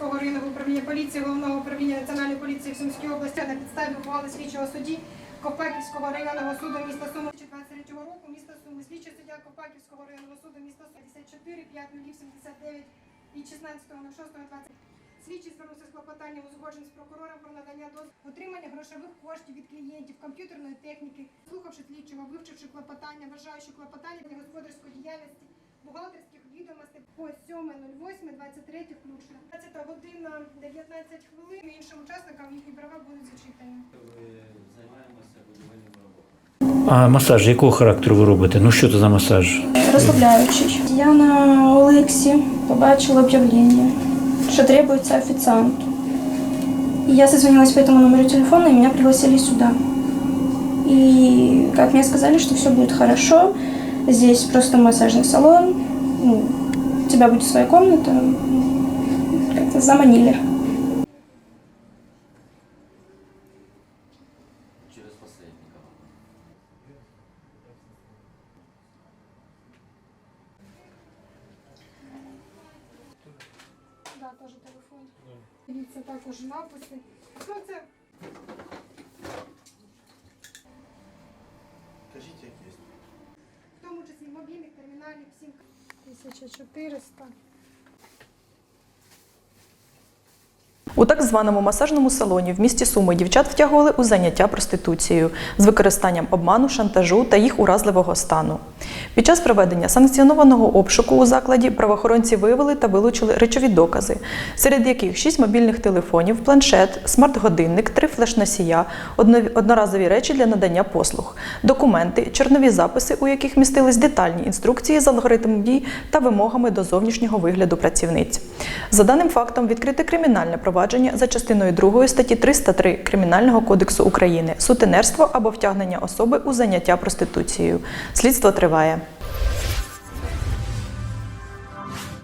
Сумського районного управління поліції, головного управління національної поліції в Сумській області на підставі ухвали слідчого судді Копаківського районного суду міста Суми 23 року міста Суми. Слідчий суддя Копаківського районного суду міста Суми 54, 5, 0, 79, від 16.06.20. Слідчий звернувся з клопотанням узгоджень з прокурором про надання дозволу отримання грошових коштів від клієнтів комп'ютерної техніки, слухавши слідчого, вивчивши клопотання, вважаючи клопотання для господарської діяльності, бухгалтерських відомостей по 7.08.23 включно. 15 година 19 хвилин. Іншим учасникам їхні права будуть зачитані. Ми займаємося будівельними роботами. А масаж якого характеру ви робите? Ну що це за масаж? Розслабляючий. Я на Олексі побачила об'явлення, що требуется официант. И я созвонилась по этому номеру телефона, и меня пригласили сюда. И, как мне сказали, что все будет хорошо, здесь просто массажный салон, ну, у тебя будет своя комната, как-то заманили. Через посередника. Да, теж телефон. Дивіться також написи. Ну, це Кажіть, як є. в тому числі мобільних терміналів 7 У так званому масажному салоні в місті Суми дівчат втягували у заняття проституцією з використанням обману, шантажу та їх уразливого стану. Під час проведення санкціонованого обшуку у закладі правоохоронці виявили та вилучили речові докази, серед яких 6 мобільних телефонів, планшет, смарт-годинник, 3 флеш-носія, одноразові речі для надання послуг, документи, чорнові записи, у яких містились детальні інструкції з алгоритмом дій та вимогами до зовнішнього вигляду працівниць. За даним фактом відкрите кримінальне провадження за частиною 2 статті 303 Кримінального кодексу України сутенерство або втягнення особи у заняття проституцією. Слідство триває.